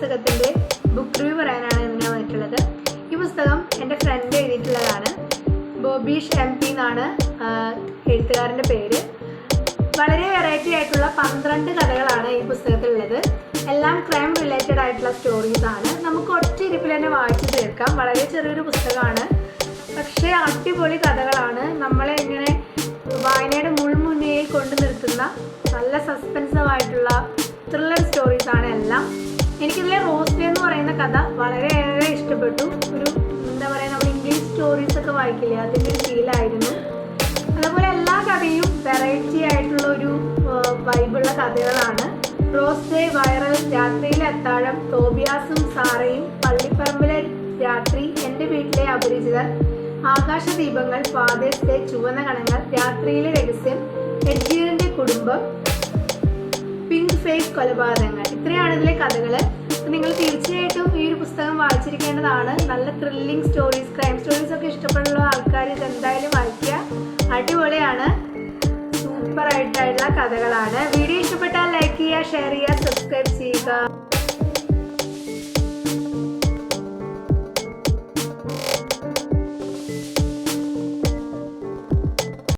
പുസ്തകത്തിന്റെ book review പറയാനാണ് ഞാൻ വന്നിട്ടുള്ളത്. ഈ പുസ്തകം എന്റെ ഫ്രണ്ട് എഴുതിയിട്ടുള്ളതാണ്. ബോബീഷ് എം പി എന്നാണ് എഴുത്തുകാരന്റെ പേര്. വളരെ വെറൈറ്റി ആയിട്ടുള്ള പന്ത്രണ്ട് കഥകളാണ് ഈ പുസ്തകത്തിലുള്ളത്. എല്ലാം ക്രൈം റിലേറ്റഡ് ആയിട്ടുള്ള സ്റ്റോറീസ് ആണ്. നമുക്ക് ഒറ്റ ഇരിപ്പിൽ തന്നെ വായിച്ചു തീർക്കാം. വളരെ ചെറിയൊരു പുസ്തകമാണ്. പക്ഷേ അടിപൊളി കഥകളാണ്. നമ്മളെ ഇങ്ങനെ വായനയുടെ മുൾമുനയിൽ കൊണ്ടു നിർത്തുന്ന നല്ല സസ്പെൻസീവ് ആയിട്ടുള്ള ത്രില്ലർ ആണ് എല്ലാം. എനിക്കിതിലെ റോസ്റ്റ് എന്ന് പറയുന്ന കഥ വളരെയേറെ ഇഷ്ടപ്പെട്ടു. ഒരു എന്താ പറയുക നമ്മൾ ഇംഗ്ലീഷ് സ്റ്റോറീസ് ഒക്കെ വായിക്കില്ലേ? അതിന്റെ ഒരു ഫീലായിരുന്നു അതുപോലെ എല്ലാ കഥയും വെറൈറ്റി ആയിട്ടുള്ള ഒരു വൈബുള്ള കഥകളാണ്. റോസ് ഡേ വൈറൽ രാത്രിയിലെ അത്താഴം തോബിയാസും സാറയും പള്ളിപ്പറമ്പിലെ രാത്രി എന്റെ വീട്ടിലെ അപരിചിതർ ആകാശദീപങ്ങൾ ഡേ ചുവന്ന കണങ്ങൾ രാത്രിയിലെ രഹസ്യം എഡ്ജീറിന്റെ കുടുംബം ഫേസ് കൊലപാതകങ്ങൾ. ഇത്രയാണ് ഇതിലെ കഥകൾ. നിങ്ങൾ തീർച്ചയായിട്ടും ഈ ഒരു പുസ്തകം വായിച്ചിരിക്കേണ്ടതാണ്. നല്ല ത്രില്ലിംഗ് സ്റ്റോറീസ് ക്രൈം സ്റ്റോറീസ് ഒക്കെ ഇഷ്ടപ്പെടുന്ന ആൾക്കാർ ഇത് എന്തായാലും വായിക്കുക. അടിപൊളിയാണ്. സൂപ്പർ ആയിട്ടുള്ള കഥകളാണ്. വീഡിയോ ഇഷ്ടപ്പെട്ടാൽ ലൈക്ക് ചെയ്യുക ഷെയർ ചെയ്യുക